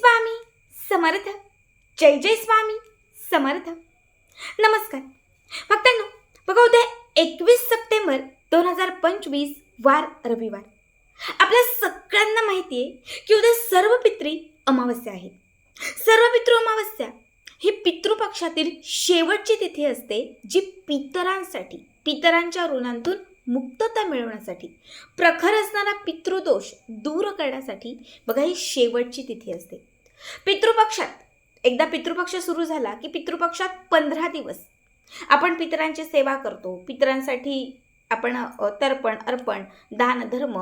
स्वामी समर्थ. जय जय स्वामी समर्थ. नमस्कार. भक्तांनो बघा उद्या एकवीस सप्टेंबर दोन हजार पंचवीस वार रविवार. आपल्या सगळ्यांना माहिती आहे की उद्या सर्व पित्री अमावस्या आहे सर्व पितृ अमावस्या ही पितृपक्षातील शेवटची तिथी असते जी पितरांसाठी पितरांच्या ऋणांतून मुक्तता मिळवण्यासाठी प्रखर असणारा पितृदोष दूर करण्यासाठी बघा ही शेवटची तिथी असते. पितृपक्षात. एकदा पितृपक्ष सुरू झाला की पितृपक्षात पंधरा दिवस. आपण पितरांची सेवा करतो. पितरांसाठी आपण तर्पण अर्पण दान धर्म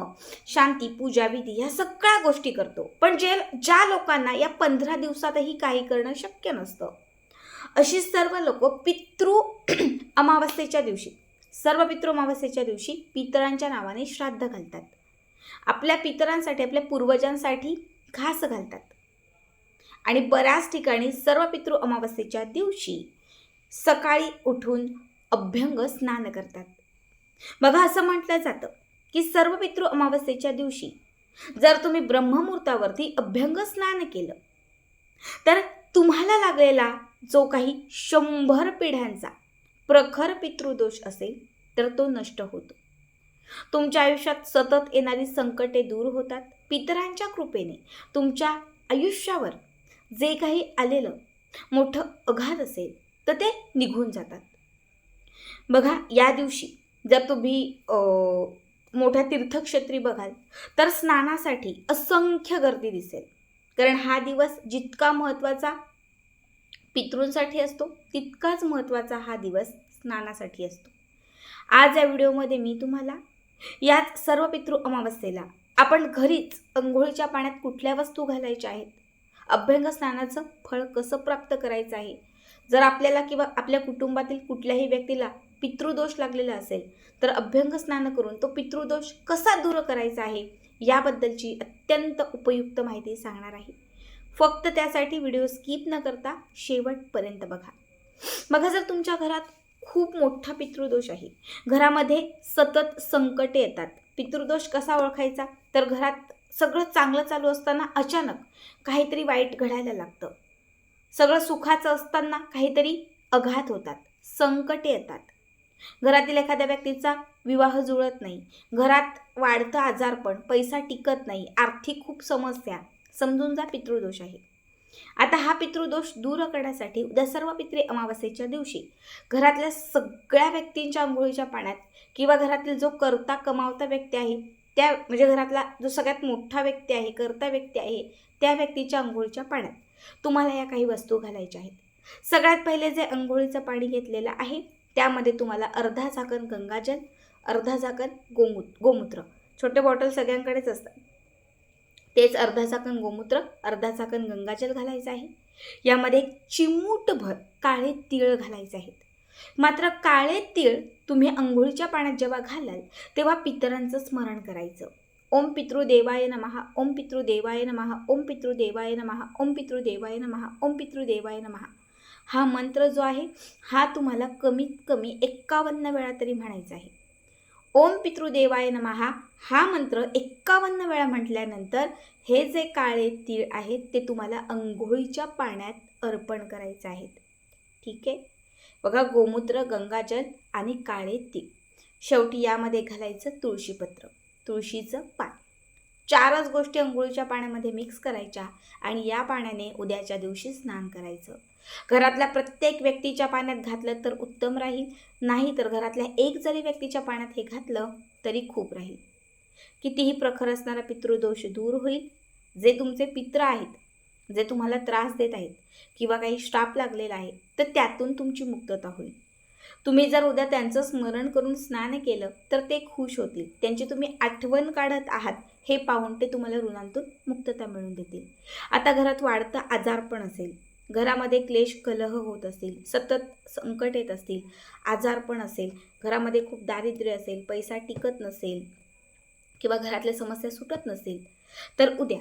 शांती पूजा विधी ह्या सगळ्या गोष्टी करतो. पण जे ज्या लोकांना या पंधरा दिवसातही काही करणं शक्य नसतं अशी सर्व लोक पितृ अमावस्येच्या दिवशी सर्व पितृ अमावस्येच्या दिवशी पितरांच्या नावाने श्राद्ध घालतात. आपल्या पितरांसाठी आपल्या पूर्वजांसाठी घास घालतात. आणि बऱ्याच ठिकाणी सर्व पितृ अमावस्येच्या दिवशी सकाळी उठून अभ्यंग स्नान करतात. बघा असं म्हटलं जातं की सर्व पितृ अमावस्येच्या दिवशी जर तुम्ही ब्रह्ममुहूर्तावरती अभ्यंग स्नान केलं तर तुम्हाला लागलेला जो काही शंभर पिढ्यांचा प्रखर पितृदोष असेल तर तो नष्ट होतो. तुमच्या आयुष्यात सतत येणारी संकटे दूर होतात. पितरांच्या कृपेने तुमच्या आयुष्यावर जे काही आलेलं मोठं अघात असेल तर ते निघून जातात. बघा या दिवशी जर तुम्ही मोठ्या तीर्थक्षेत्री बघाल तर स्नानासाठी असंख्य गर्दी दिसेल. कारण हा दिवस जितका महत्त्वाचा पितृंसाठी असतो तितकाच महत्त्वाचा हा दिवस स्नानासाठी असतो. आज या व्हिडिओमध्ये मी तुम्हाला याच सर्व पितृ अमावस्येला आपण घरीच अंघोळीच्या पाण्यात कुठल्या वस्तू घालायच्या आहेत अभ्यंग स्नानाचं फळ कसं प्राप्त करायचं आहे? जर आपल्याला किंवा आपल्या कुटुंबातील कुठल्याही व्यक्तीला पितृदोष लागलेला असेल तर अभ्यंग स्नान करून तो पितृदोष कसा दूर करायचा आहे याबद्दलची अत्यंत उपयुक्त माहिती सांगणार आहे. फक्त त्यासाठी व्हिडिओ स्किप न करता शेवटपर्यंत बघा. बघा जर तुमच्या घरात खूप मोठा पितृदोष आहे घरामध्ये सतत संकटे येतात पितृदोष कसा ओळखायचा? तर घरात सगळं चांगलं चालू असताना अचानक काहीतरी वाईट घडायला लागतं. सगळं सुखाचं असताना काहीतरी अघात होतात संकटे येतात. घरातील एखाद्या व्यक्तीचा विवाह जुळत नाही घरात वाढतं आजारपण पैसा टिकत नाही आर्थिक खूप समस्या समजून जा पितृदोष आहे. आता हा पितृदोष दूर करण्यासाठी उद्या सर्व पितृ अमावस्येच्या दिवशी घरातल्या सगळ्या व्यक्तींच्या आंघोळीच्या पाण्यात किंवा घरातील जो करता कमावता व्यक्ती आहे त्या म्हणजे घरातला जो सगळ्यात मोठा व्यक्ती आहे करता व्यक्ती आहे त्या व्यक्तीच्या आंघोळीच्या पाण्यात. तुम्हाला या काही वस्तू घालायच्या आहेत. सगळ्यात पहिले जे आंघोळीचं पाणी घेतलेलं आहे त्यामध्ये तुम्हाला अर्धा झाकण गंगाजल अर्धा झाकण गोमू गोमूत्र. छोटे बॉटल सगळ्यांकडेच असतात. तेच अर्धा झाकण गोमूत्र अर्धा झाकण गंगाजल घालायचं आहे. यामध्ये चिमूटभर काळे तीळ घालायचे आहेत. मात्र काळे तीळ तुम्ही अंघोळीच्या पाण्यात जेव्हा घालाल तेव्हा पितरांचं स्मरण करायचं. ओम पितृदेवाय नमहा ओम पितृदेवाय नमहा ओम पितृदेवाय नमहा ओम पितृदेवाय नमहा ओम पितृदेवाय नमहा हा मंत्र जो आहे हा तुम्हाला कमीत कमी एक्कावन्न वेळा तरी म्हणायचा आहे. ओम पितृदेवाय नमहा हा मंत्र एक्कावन्न वेळा म्हटल्यानंतर हे जे काळे तीळ आहेत ते तुम्हाला अंघोळीच्या पाण्यात अर्पण करायचे आहेत. ठीक आहे? बघा गोमूत्र गंगाजल आणि काळे तीळ. शेवटी यामध्ये घालायचं तुळशीपत्र. तुळशीचं पान. चारच गोष्टी अंघोळीच्या पाण्यामध्ये मिक्स करायच्या आणि या पाण्याने उद्याच्या दिवशी स्नान करायचं. घरातल्या प्रत्येक व्यक्तीच्या पाण्यात घातलं तर उत्तम राहील. नाही तर घरातल्या एक जरी व्यक्तीच्या पाण्यात हे घातलं तरी खूप राहील. कितीही प्रखर असणारा पितृदोष दूर होईल. जे तुमचे पित्र आहेत जे तुम्हाला त्रास देत आहेत किंवा काही श्राप लागलेला आहे तर त्यातून तुमची मुक्तता होईल. तुम्ही जर उद्या त्यांचं स्मरण करून स्नान केलं तर ते खुश होतील. त्यांची तुम्ही आठवण काढत आहात हे पाहून ते तुम्हाला ऋणांतून मुक्तता मिळून देतील. आता घरात वाढतं आजारपण असेल. घरामध्ये क्लेश कलह होत असतील सतत संकट येत असतील. आजारपण असेल. घरामध्ये खूप दारिद्र्य असेल. पैसा टिकत नसेल. किंवा घरातल्या समस्या सुटत नसेल. तर उद्या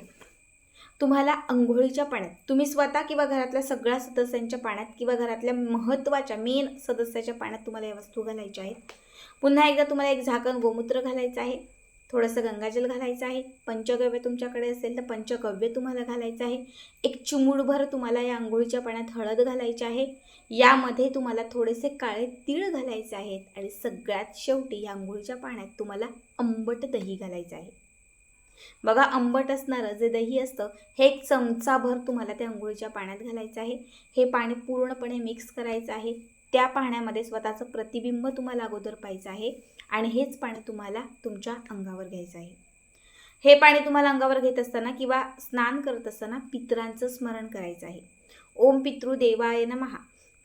तुम्हाला अंघोळीच्या पाण्यात तुम्ही स्वतः किंवा घरातल्या सगळ्या सदस्यांच्या पाण्यात किंवा घरातल्या महत्त्वाच्या मेन सदस्याच्या पाण्यात तुम्हाला या वस्तू घालायच्या आहेत. पुन्हा एकदा तुम्हाला एक झाकण गोमूत्र घालायचं आहे थोडंसं गंगाजल घालायचं आहे पंचगव्य तुमच्याकडे असेल तर पंचगव्य तुम्हाला घालायचं आहे एक चिमूडभर तुम्हाला या आंघोळीच्या पाण्यात हळद घालायची आहे यामध्ये तुम्हाला थोडेसे काळे तीळ घालायचे आहेत आणि सगळ्यात शेवटी या आंघोळीच्या पाण्यात तुम्हाला आंबट दही घालायचं आहे. बघा आंबट असणारं जे दही असतं हे एक चमचाभर तुम्हाला त्या अंघोळीच्या पाण्यात घालायचं आहे. हे पाणी पूर्णपणे मिक्स करायचं आहे. त्या पाण्यामध्ये स्वतःचं प्रतिबिंब तुम्हाला अगोदर पाहिजे आहे आणि हेच पाणी तुम्हाला तुमच्या अंगावर घ्यायचं आहे. हे पाणी तुम्हाला अंगावर घेत असताना किंवा स्नान करत असताना पितरांचं स्मरण करायचं आहे. ओम पितृ देवाय नमहा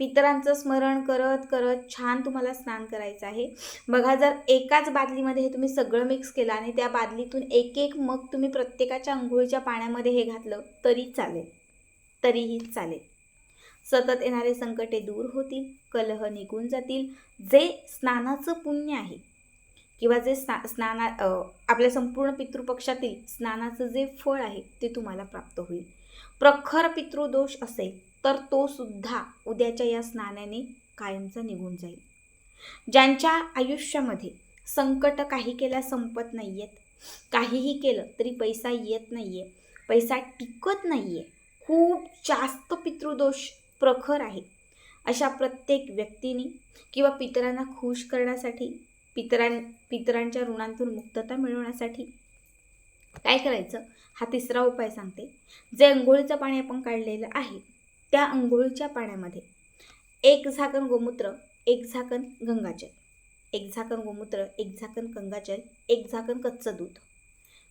पितरांचं स्मरण करत करत छान तुम्हाला स्नान करायचं आहे. बघा जर एकाच बादलीमध्ये हे तुम्ही सगळं मिक्स केलं आणि त्या बादलीतून एक एक मग तुम्ही प्रत्येकाच्या आंघोळीच्या पाण्यामध्ये हे घातलं तरी चालेल. तरीही चालेल. सतत येणारे संकटे दूर होतील कलह निघून जातील. जे स्नानाचं पुण्य आहे किंवा जे स्ना स्नाना आपल्या संपूर्ण पितृपक्षातील स्नानाचं जे फळ आहे ते तुम्हाला प्राप्त होईल. प्रखर पितृदोष असेल तर तो सुद्धा उद्याच्या या स्नानाने कायमचा निघून जाईल. ज्यांच्या आयुष्यामध्ये संकट काही केल्या संपत नाही आहेत काहीही केलं तरी पैसा येत नाही आहे पैसा टिकत नाही आहे खूप जास्त पितृदोष प्रखर आहे. अशा प्रत्येक व्यक्तीने किंवा पितरांना खुश करण्यासाठी पितरां पितरांच्या ऋणांतून मुक्तता मिळवण्यासाठी काय करायचं? हा तिसरा उपाय सांगते. जे अंघोळीचं पाणी आपण काढलेलं आहे त्या अंघोळीच्या पाण्यामध्ये. एक झाकण गोमूत्र एक झाकण गंगाजल. एक झाकण गोमूत्र एक झाकण गंगाजल एक झाकण कच्चं दूध.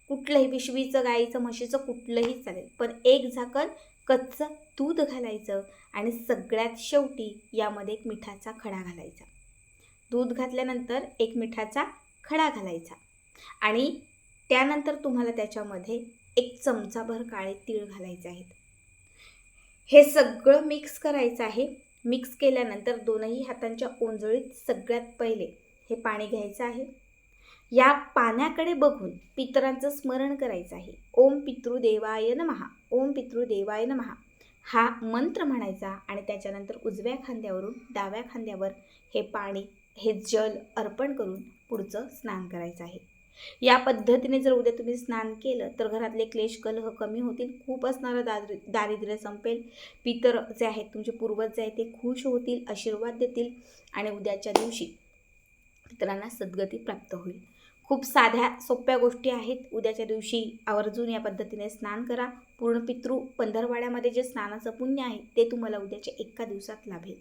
कुठलंही पिशवीचं गाईचं म्हशीचं कुठलंही चालेल पण एक झाकण कच्चं दूध घालायचं आणि सगळ्यात शेवटी यामध्ये एक मिठाचा खडा घालायचा. दूध घातल्यानंतर एक मिठाचा खडा घालायचा आणि त्यानंतर तुम्हाला त्याच्यामध्ये एक चमचाभर काळे तीळ घालायचे आहेत. हे सगळं मिक्स करायचं आहे. मिक्स केल्यानंतर दोनही हातांच्या ओंजळीत सगळ्यात पहिले हे पाणी घ्यायचं आहे. या पाण्याकडे बघून पितरांचं स्मरण करायचं आहे. ओम पितृदेवाय नमहा ओम पितृदेवाय नमहा हा मंत्र म्हणायचा आणि त्याच्यानंतर उजव्या खांद्यावरून डाव्या खांद्यावर हे पाणी हे जल अर्पण करून पुढचं स्नान करायचं आहे. या पद्धतीने जर उद्या तुम्ही स्नान केलं तर घरातले क्लेश कलह कमी होतील खूप असणारं दारि दारिद्र्य संपेल. पितर जे आहेत तुमचे पूर्वज जे आहेत ते खुश होतील आशीर्वाद देतील आणि उद्याच्या दिवशी पितरांना सद्गती प्राप्त होईल. खूप साध्या सोप्या गोष्टी आहेत. उद्याच्या दिवशी आवर्जून या पद्धतीने स्नान करा. पूर्ण पितृ पंधरवाड्यामध्ये जे स्नानाचं पुण्य आहे ते तुम्हाला उद्याच्या एका दिवसात लाभेल.